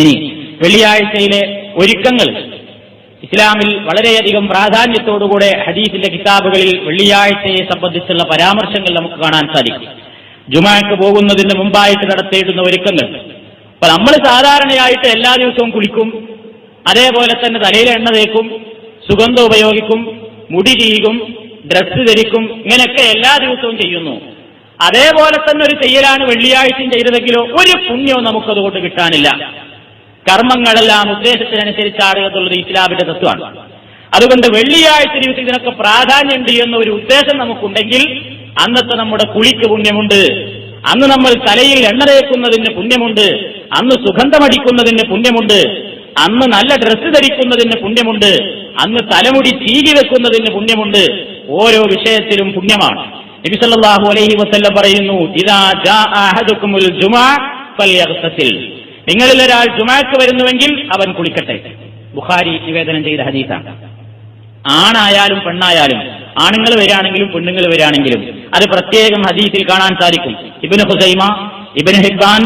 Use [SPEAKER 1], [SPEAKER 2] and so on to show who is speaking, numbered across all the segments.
[SPEAKER 1] ഇനി വെള്ളിയാഴ്ചയിലെ ഒരുക്കങ്ങൾ. ഇസ്ലാമിൽ വളരെയധികം പ്രാധാന്യത്തോടുകൂടെ ഹദീസിന്റെ കിതാബുകളിൽ വെള്ളിയാഴ്ചയെ സംബന്ധിച്ചുള്ള പരാമർശങ്ങൾ നമുക്ക് കാണാൻ സാധിക്കും. ജുമാക്ക് പോകുന്നതിന് മുമ്പായിട്ട് നടത്തിയിട്ടുന്ന ഒരുക്കങ്ങൾ. അപ്പൊ നമ്മൾ സാധാരണയായിട്ട് എല്ലാ ദിവസവും കുളിക്കും അതേപോലെ തന്നെ തലയിൽ എണ്ണ തേക്കും സുഗന്ധം ഉപയോഗിക്കും മുടി ചീകും ഡ്രസ്സ് ധരിക്കും ഇങ്ങനെയൊക്കെ എല്ലാ ദിവസവും ചെയ്യുന്നു. അതേപോലെ തന്നെ ഒരു ചെയ്യലാണ് വെള്ളിയാഴ്ചയും ചെയ്തതെങ്കിലോ ഒരു പുണ്യവും നമുക്കതുകൊണ്ട് കിട്ടാനില്ല. കർമ്മങ്ങളെല്ലാം ഉദ്ദേശത്തിനനുസരിച്ചാണ് എന്നുള്ളത് ഇസ്ലാമിന്റെ തത്വമാണ്. അതുകൊണ്ട് വെള്ളിയാഴ്ച ദിവസം ഇതിനൊക്കെ പ്രാധാന്യമുണ്ട് എന്ന ഒരു ഉദ്ദേശം നമുക്കുണ്ടെങ്കിൽ അന്നത്തെ നമ്മുടെ കുളിക്ക് പുണ്യമുണ്ട്. അന്ന് നമ്മൾ തലയിൽ എണ്ണ തേക്കുന്നതിന് പുണ്യമുണ്ട്. അന്ന് സുഗന്ധമടിക്കുന്നതിന് പുണ്യമുണ്ട്. അന്ന് നല്ല ഡ്രസ്സ് ധരിക്കുന്നതിന് പുണ്യമുണ്ട്. അന്ന് തലമുടി ചീകി വെക്കുന്നതിന് പുണ്യമുണ്ട്. ഓരോ വിഷയത്തിലും പുണ്യമാണ്. നബി സല്ലല്ലാഹു അലൈഹി വസല്ലം പറയുന്നു നിങ്ങളിൽ ഒരാൾ ജുമാക്ക് വരുന്നുവെങ്കിൽ അവൻ കുളിക്കട്ടെ. ബുഖാരി നിവേദനം ചെയ്ത ഹദീസാണ്. ആണായാലും പെണ്ണായാലും ആണുങ്ങൾ വരികയാണെങ്കിലും പെണ്ണുങ്ങൾ വരികയാണെങ്കിലും അത് പ്രത്യേകം ഹദീസിൽ കാണാൻ സാധിക്കും. ഇബിന് ഹുസൈമ ഇബിന് ഹിബാൻ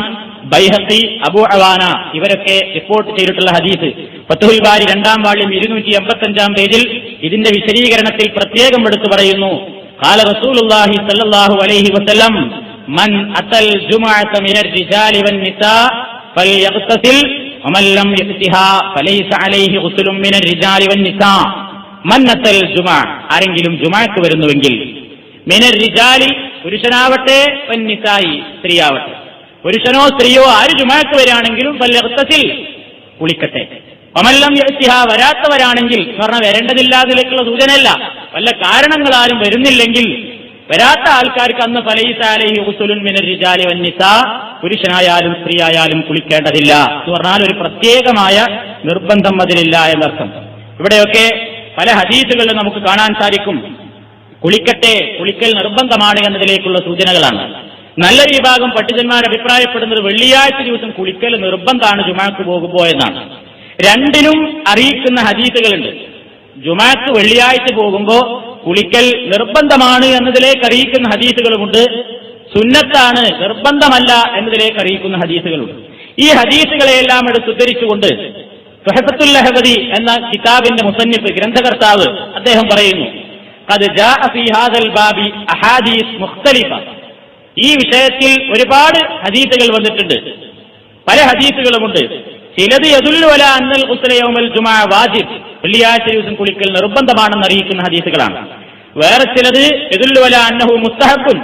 [SPEAKER 1] ബൈഹത്തി അബു അവാന ഇവരൊക്കെ റിപ്പോർട്ട് ചെയ്തിട്ടുള്ള ഹദീസ്. ഫത്തുഹുൽ ബാരി രണ്ടാം വാള്യം ഇരുന്നൂറ്റി എൺപത്തഞ്ചാം പേജിൽ ഇതിന്റെ വിശദീകരണത്തിൽ പ്രത്യേകം എടുത്തു പറയുന്നു قال رسول الله صلى الله عليه وسلم من أتى الجمعة من الرجال والنساء فليغتسل ومن لم يأتها فليس عليه غسل من الرجال والنساء من أتى الجمعة ആരെങ്കിലും ജുമാക്ക് വരുന്നുവെങ്കിൽ മിനർ റിജാലി പുരുഷനാവട്ടെ വന്നിസായി സ്ത്രീയാവട്ടെ പുരുഷനോ സ്ത്രീയോ ആര് ജുമാക്ക് വരികയാണെങ്കിലും പല്ലത്തിൽ കുളിക്കട്ടെ ഒമല്ലം വ്യക്തിഹ വരാത്തവരാണെങ്കിൽ എന്ന് പറഞ്ഞാൽ വരേണ്ടതില്ലാതിലേക്കുള്ള സൂചനയല്ല. വല്ല കാരണങ്ങളാരും വരുന്നില്ലെങ്കിൽ വരാത്ത ആൾക്കാർക്ക് അന്ന് ഫലൈസാലഹി ഉസുലുൻ വന്നിസ പുരുഷനായാലും സ്ത്രീ ആയാലും കുളിക്കേണ്ടതില്ല. എന്ന് പറഞ്ഞാൽ ഒരു പ്രത്യേകമായ നിർബന്ധം അതിലില്ല എന്നർത്ഥം. ഇവിടെയൊക്കെ പല ഹദീസുകളിലും നമുക്ക് കാണാൻ സാധിക്കും. കുളിക്കട്ടെ കുളിക്കൽ നിർബന്ധമാണ് എന്നതിലേക്കുള്ള സൂചനകളാണ്. നല്ല വിഭാഗം പണ്ഡിതന്മാർ അഭിപ്രായപ്പെടുന്നത് വെള്ളിയാഴ്ച ദിവസം കുളിക്കൽ നിർബന്ധമാണ് ജുമാക്ക് പോകുമ്പോ എന്നാണ്. രണ്ടിനും അറിയിക്കുന്ന ഹദീസുകളുണ്ട്. ജുമാക്ക് വെള്ളിയാഴ്ച പോകുമ്പോൾ കുളിക്കൽ നിർബന്ധമാണ് എന്നതിലേക്ക് അറിയിക്കുന്ന ഹദീസുകളുമുണ്ട്. സുന്നത്താണ് നിർബന്ധമല്ല എന്നതിലേക്ക് അറിയിക്കുന്ന ഹദീസുകളുണ്ട്. ഈ ഹദീസുകളെയെല്ലാം എടുത്ത് ഉദ്ധരിച്ചുകൊണ്ട് ഫഹസത്തുൽ എന്ന കിതാബിന്റെ മുസന്നിഫ് ഗ്രന്ഥകർത്താവ് അദ്ദേഹം പറയുന്നു അത് ബാബി അഹാദീസ് മുഖ്തലിഫ. ഈ വിഷയത്തിൽ ഒരുപാട് ഹദീസുകൾ വന്നിട്ടുണ്ട്. പല ഹദീസുകളുമുണ്ട്. ചിലത് യദുല്ലുവല അന്നൽ കുസലയോമൽ ജുമാ വാജിബ്. വെള്ളിയാഴ്ച ദിവസം കുളിക്കൽ നിർബന്ധമാണെന്ന് അറിയിക്കുന്ന ഹദീസുകളാണ്. വേറെ ചിലത് യദുല്ലുവല അന്നഹു മുസ്തഹബുൻ.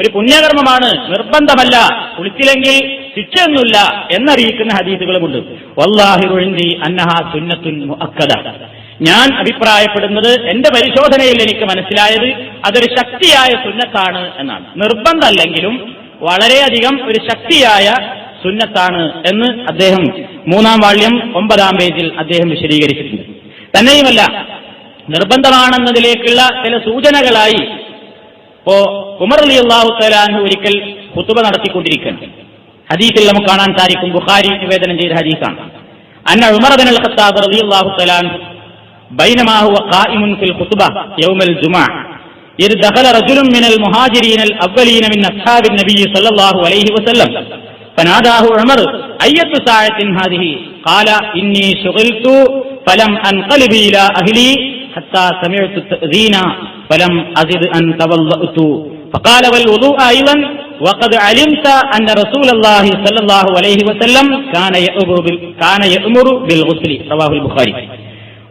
[SPEAKER 1] ഒരു പുണ്യകർമ്മമാണ്. നിർബന്ധമല്ല. കുളിച്ചില്ലെങ്കിൽ ശിക്ഷയൊന്നുമില്ല എന്നറിയിക്കുന്ന ഹദീസുകളുമുണ്ട്. വല്ലാഹിറുണ്ടി അന്നഹ സുന്നത്തുൻ മുഅക്കദ. ഞാൻ അഭിപ്രായപ്പെടുന്നത് എന്റെ പരിശോധനയിൽ എനിക്ക് മനസ്സിലായത് അതൊരു ശക്തിയായ സുന്നത്താണ് എന്നാണ്. നിർബന്ധമല്ലെങ്കിലും വളരെയധികം ഒരു ശക്തിയായ സുന്നത്താണ് എന്ന് അദ്ദേഹം മൂന്നാം വാള്യം ഒമ്പതാം പേജിൽ അദ്ദേഹം വിശദീകരിച്ചിട്ടുണ്ട് തന്നെയുമല്ല നിർബന്ധമാണെന്നതിലേക്കുള്ള ചില സൂചനകളായി ഇപ്പോ ഉമർ അലി അള്ളാഹു തലാൻഹു ഒരിക്കൽ കുത്തുബ നടത്തിക്കൊണ്ടിരിക്കുന്നു ഹദീസിൽ നമുക്ക് കാണാൻ സാധിക്കും ബുഖാരി നിവേദനം ചെയ്ത ഹദീസാണ് അന്ന ഉമർ ബിൻ അൽ ഖത്താബ് റളിയല്ലാഹു തആല بينما هو قائم في الخطبة يوم الجمعة إذ دخل رجل من المهاجرين الأولين من أصحاب النبي صلى الله عليه وسلم فناداه عمر أية ساعة هذه قال إني شغلت فلم أنقلب إلى أهلي حتى سمعت التأذين فلم أزد أن توضأت فقال والوضوء أيضا وقد علمت أن رسول الله صلى الله عليه وسلم كان يأمر بال- كان يأمر بالغسل رواه البخاري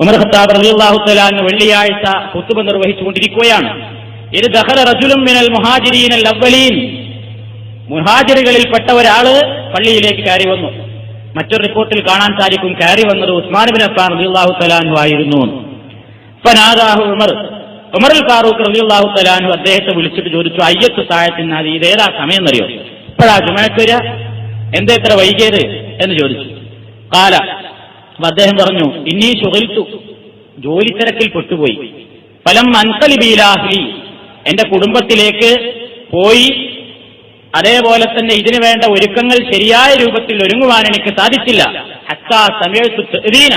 [SPEAKER 1] ഉമർ ഖത്താബ് റളിയല്ലാഹു തആല വെള്ളിയാഴ്ച ഖുത്ബ നിർവഹിച്ചുകൊണ്ടിരിക്കുകയാണ് ഇത് ദഖല റജുലും മിനൽ മുഹാജിരീൻ അൽ അവ്വലീൻ മുഹാജിറുകളിൽപ്പെട്ട ഒരാൾ പള്ളിയിലേക്ക് കയറി വന്നു. മറ്റൊരു റിപ്പോർട്ടിൽ കാണാൻ സാധിക്കും കയറി വന്നത് ഉസ്മാൻ ബിൻ അഫ്ഫാൻ റളിയല്ലാഹു തആലാഹു ആയിരുന്നു. ഫനാദാഹു ഉമർ. ഉമറുൽ ഫാറൂഖ് റളിയല്ലാഹു തആലാഹു അദ്ദേഹത്തെ വിളിച്ചിട്ട് ചോദിച്ചു അയ്യത്ത് സായത്തിനാൽ ഇത് ഏതാ സമയം എന്നറിയോ ഇപ്പോഴാ ജുമാക്ക് വരിക എന്താ ഇത്ര വൈകിയത്? എന്ന് ചോദിച്ചു. കാല അപ്പൊ അദ്ദേഹം പറഞ്ഞു ഇന്നീ ശുഹൽത്തു ജോലി തിരക്കിൽ പെട്ടുപോയി. ഫലം ബീലാഹി എന്റെ കുടുംബത്തിലേക്ക് പോയി അതേപോലെ തന്നെ ഇതിനു വേണ്ട ഒരുക്കങ്ങൾ ശരിയായ രൂപത്തിൽ ഒരുങ്ങുവാൻ എനിക്ക് സാധിച്ചില്ല. ഹത്താ സമയത്ത് തെരീന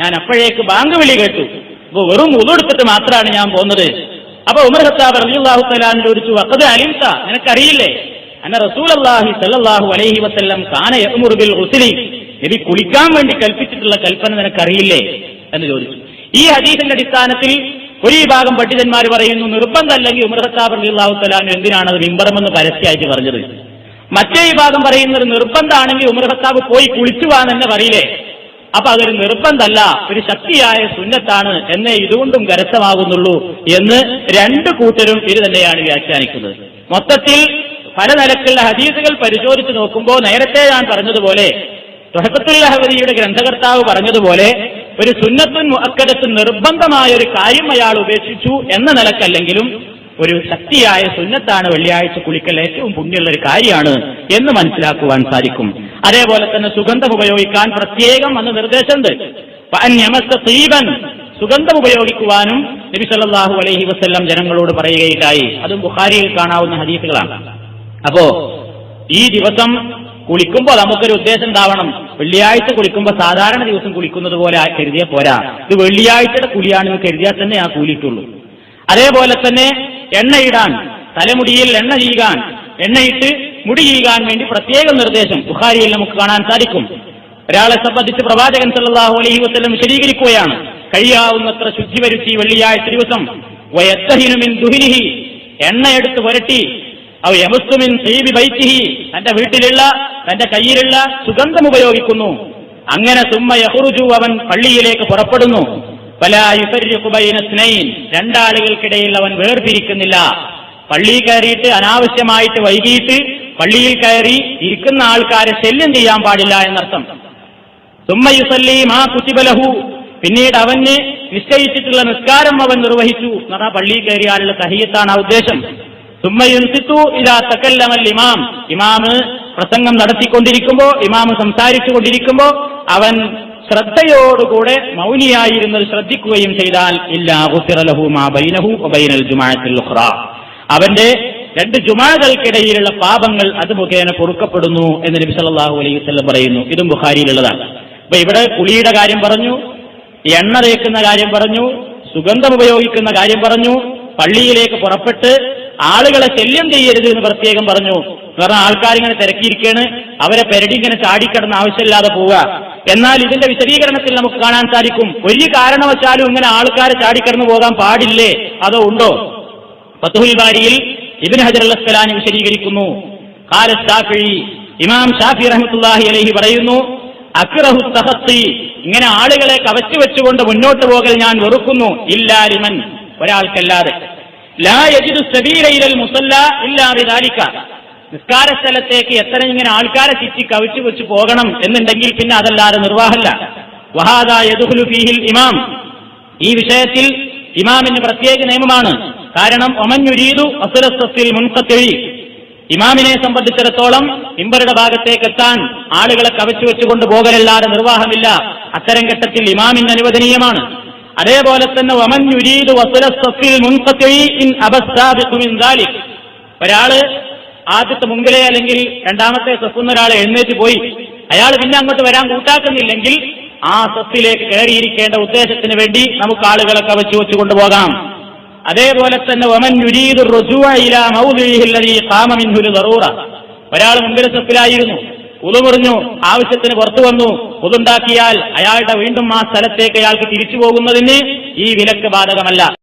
[SPEAKER 1] ഞാൻ അപ്പോഴേക്ക് ബാങ്ക് വിളി കേട്ടു. അപ്പൊ വെറും ഉതെടുത്തിട്ട് മാത്രമാണ് ഞാൻ പോകുന്നത്. അപ്പൊ ഉമർ ഹത്താബ് അലി അള്ളാഹു സലാൻ ചോദിച്ചു വഖദ് അലിംസ നിനക്കറിയില്ലേ? അന്ന റസൂൽ അള്ളാഹി സല്ലാഹു അലൈഹി വസല്ലം കാന യഅ്മുറു ബിൽ എനി നബി കുളിക്കാൻ വേണ്ടി കൽപ്പിച്ചിട്ടുള്ള കൽപ്പന നിനക്കറിയില്ലേ? എന്ന് ചോദിച്ചു. ഈ ഹദീസിന്റെ അടിസ്ഥാനത്തിൽ ഒരു വിഭാഗം പണ്ഡിതന്മാർ പറയുന്നു നിർബന്ധമല്ലെങ്കിൽ ഉമർ ഖത്താബ് അള്ളാഹു തലാൻ എന്തിനാണ് അത് മിമ്പറമെന്ന് പരസ്യമായിട്ട് പറഞ്ഞത്? മറ്റേ വിഭാഗം പറയുന്നത് നിർബന്ധമാണെങ്കിൽ ഉമർ ഖത്താബ് പോയി കുളിച്ചു വാ തന്നെ പറയില്ലേ? അപ്പൊ അതൊരു നിർബന്ധമല്ല ഒരു ശക്തിയായ സുന്നത്താണ് എന്നേ ഇതുകൊണ്ടും കരസ്ഥമാകുന്നുള്ളൂ എന്ന് രണ്ട് കൂട്ടരും ഇത് തന്നെയാണ് വ്യാഖ്യാനിക്കുന്നത്. മൊത്തത്തിൽ പല നിലക്കുള്ള ഹദീസുകൾ പരിശോധിച്ച് നോക്കുമ്പോൾ നേരത്തെ ഞാൻ പറഞ്ഞതുപോലെ തൊഹക്കത്തുല്ലഹവതിയുടെ ഗ്രന്ഥകർത്താവ് പറഞ്ഞതുപോലെ ഒരു സുന്നത്തുൻ മുഅക്കദത്ത് നിർബന്ധമായ ഒരു കാര്യം അയാൾ ഉപേക്ഷിച്ചു എന്ന നിലക്കല്ലെങ്കിലും ഒരു ശക്തിയായ സുന്നത്താണ് വെള്ളിയാഴ്ച കുളിക്കൽ ഏറ്റവും പുണ്യമുള്ള ഒരു കാര്യമാണ് എന്ന് മനസ്സിലാക്കുവാൻ സാധിക്കും. അതേപോലെ തന്നെ സുഗന്ധം ഉപയോഗിക്കാൻ പ്രത്യേകം അന്ന് നിർദ്ദേശമുണ്ട്. തീബൻ. സുഗന്ധം ഉപയോഗിക്കുവാനും നബി സല്ലല്ലാഹു അലൈഹി വസല്ലം ജനങ്ങളോട് പറയുകയുണ്ടായി. അതും ബുഖാരിയിൽ കാണാവുന്ന ഹദീസുകളാണ്. അപ്പോ ഈ ദിവസം കുളിക്കുമ്പോൾ നമുക്കൊരു ഉദ്ദേശം ഉണ്ടാവണം. വെള്ളിയാഴ്ച കുളിക്കുമ്പോൾ സാധാരണ ദിവസം കുളിക്കുന്നത് പോലെ കരുതിയ പോരാ. ഇത് വെള്ളിയാഴ്ചയുടെ കുളിയാണെന്ന് കരുതിയാൽ തന്നെ ആ കൂലിയിട്ടുള്ളൂ അതേപോലെ തന്നെ എണ്ണയിടാൻ തലമുടിയിൽ എണ്ണ ചെയ്യാൻ എണ്ണയിട്ട് മുടി ചെയ്യാൻ വേണ്ടി പ്രത്യേക നിർദ്ദേശം ബുഹാരിയിൽ നമുക്ക് കാണാൻ സാധിക്കും. ഒരാളെ സംബന്ധിച്ച് പ്രവാചകൻ സല്ലാഹു അലൈഹി വസ്ലം വിശദീകരിക്കുകയാണ്. കഴിയാവുന്നത്ര ശുദ്ധി വരുത്തി വെള്ളിയാഴ്ച ദിവസം. എണ്ണയെടുത്ത് പുരട്ടി തന്റെ വീട്ടിലുള്ള തന്റെ കയ്യിലുള്ള സുഗന്ധം ഉപയോഗിക്കുന്നു. അങ്ങനെ സുമ്മ യഹുറുജു അവൻ പള്ളിയിലേക്ക് പുറപ്പെടുന്നു. പല സ്നൈൻ. രണ്ടാളുകൾക്കിടയിൽ അവൻ വേർതിരിക്കുന്നില്ല പള്ളിയിൽ കയറിയിട്ട് അനാവശ്യമായിട്ട് വൈകിട്ട് പള്ളിയിൽ കയറി ഇരിക്കുന്ന ആൾക്കാരെ ശല്യം ചെയ്യാൻ പാടില്ല എന്നർത്ഥം. സുമ്മയുസല്ലി മാ കുത്തിബലഹു. പിന്നീട് അവന് നിശ്ചയിച്ചിട്ടുള്ള നിസ്കാരം അവൻ നിർവഹിച്ചു. എന്നാ പള്ളിയിൽ കയറിയാലുള്ള തഹിയത്താണ് ആ ഉദ്ദേശം. സുമ്മയുൻസിത്തു ഇതാ തക്കല്ലമൽ ഇമാം. ഇമാമ് പ്രസംഗം നടത്തിക്കൊണ്ടിരിക്കുമ്പോ ഇമാമ് സംസാരിച്ചു കൊണ്ടിരിക്കുമ്പോ അവൻ ശ്രദ്ധയോടുകൂടെ മൗനിയായിരുന്നത് ശ്രദ്ധിക്കുകയും ചെയ്താൽ അവന്റെ രണ്ട് ജുമാകൾക്കിടയിലുള്ള പാപങ്ങൾ അത് മുഖേന പൊറുക്കപ്പെടുന്നു എന്ന് നബി സല്ലല്ലാഹു അലൈഹി വസല്ലം പറയുന്നു. ഇതും ബുഖാരിയിലുള്ളതാണ്. അപ്പൊ ഇവിടെ കുളിയുടെ കാര്യം പറഞ്ഞു എണ്ണ തേക്കുന്ന കാര്യം പറഞ്ഞു സുഗന്ധം ഉപയോഗിക്കുന്ന കാര്യം പറഞ്ഞു പള്ളിയിലേക്ക് പുറപ്പെട്ട് ആളുകളെ ശല്യം ചെയ്യരുത് എന്ന് പ്രത്യേകം പറഞ്ഞു. പറഞ്ഞാൽ ആൾക്കാരിങ്ങനെ തിരക്കിയിരിക്കുകയാണ് അവരെ പെരടി ഇങ്ങനെ ചാടിക്കിടന്ന് ആവശ്യമില്ലാതെ പോവുക. എന്നാൽ ഇതിന്റെ വിശദീകരണത്തിൽ നമുക്ക് കാണാൻ സാധിക്കും. ഒരു കാരണവശാലും ഇങ്ങനെ ആൾക്കാരെ ചാടിക്കിടന്ന് പോകാൻ പാടില്ലേ? അതോ ഉണ്ടോ? ഫത്തുഹുൽ ബാരിയിൽ ഇബിൻ ഹജർ അൽ വിശദീകരിക്കുന്നു. ഇമാം ഷാഫി റഹ്മത്തുല്ലാഹി അലഹി പറയുന്നു അക്രഹു തഹത്തി. ഇങ്ങനെ ആളുകളെ കവച്ചു വെച്ചുകൊണ്ട് മുന്നോട്ട് പോകൽ ഞാൻ വെറുക്കുന്നു. ഇല്ലാരിമൻ ഒരാൾക്കല്ലാതെ. നിസ്കാര സ്ഥലത്തേക്ക് എത്ര ഇങ്ങനെ ആൾക്കാരെ ചുറ്റി കവിച്ചു വെച്ച് പോകണം എന്നുണ്ടെങ്കിൽ പിന്നെ അതല്ലാതെ നിർവാഹമല്ല വഹാദ ഫീഹിൽ ഇമാം. ഈ വിഷയത്തിൽ ഇമാമിന് പ്രത്യേക നിയമമാണ്. കാരണം ഒമഞ്ഞുരീതു അസുരസ്വത്തിൽ മുൻകത്തെഴി. ഇമാമിനെ സംബന്ധിച്ചിടത്തോളം ഇമ്പറുടെ ഭാഗത്തേക്ക് എത്താൻ ആളുകളെ കവച്ചു വെച്ചുകൊണ്ട് പോകലല്ലാതെ നിർവാഹമില്ല. അത്തരം ഘട്ടത്തിൽ ഇമാമിന് അനുവദനീയമാണ്. അതേപോലെ തന്നെ വമൻ വസുലസ്വത്തിൽ മുൻകത്തെഴി ഇൻ അബസ്താബിഖു മിൻ ദാലിക്. ഒരാൾ ആദ്യത്തെ മുമ്പിലെ അല്ലെങ്കിൽ രണ്ടാമത്തെ സഫുന്ന ഒരാൾ എഴുന്നേറ്റ് പോയി. അയാൾ പിന്നെ അങ്ങോട്ട് വരാൻ കൂട്ടാക്കുന്നില്ലെങ്കിൽ ആ സഫിലേക്ക് കയറിയിരിക്കേണ്ട ഉദ്ദേശത്തിന് വേണ്ടി നമുക്ക് ആളുകളെ കവച്ചു വെച്ചു കൊണ്ടുപോകാം. അതേപോലെ തന്നെ വമൻ യുരീദു റുജുവ ഇലാ മിൻഹു ലിദറൂറ ഒരാൾ മുമ്പിലെ സഫിലായിരുന്നു. ഉതുമുറിഞ്ഞു ആവശ്യത്തിന് പുറത്തു വന്നു. ഉതുണ്ടാക്കിയാൽ അയാളുടെ വീണ്ടും ആ സ്ഥലത്തേക്ക് അയാൾക്ക് തിരിച്ചു പോകുന്നതിന് ഈ വിലക്ക് ബാധകമല്ല.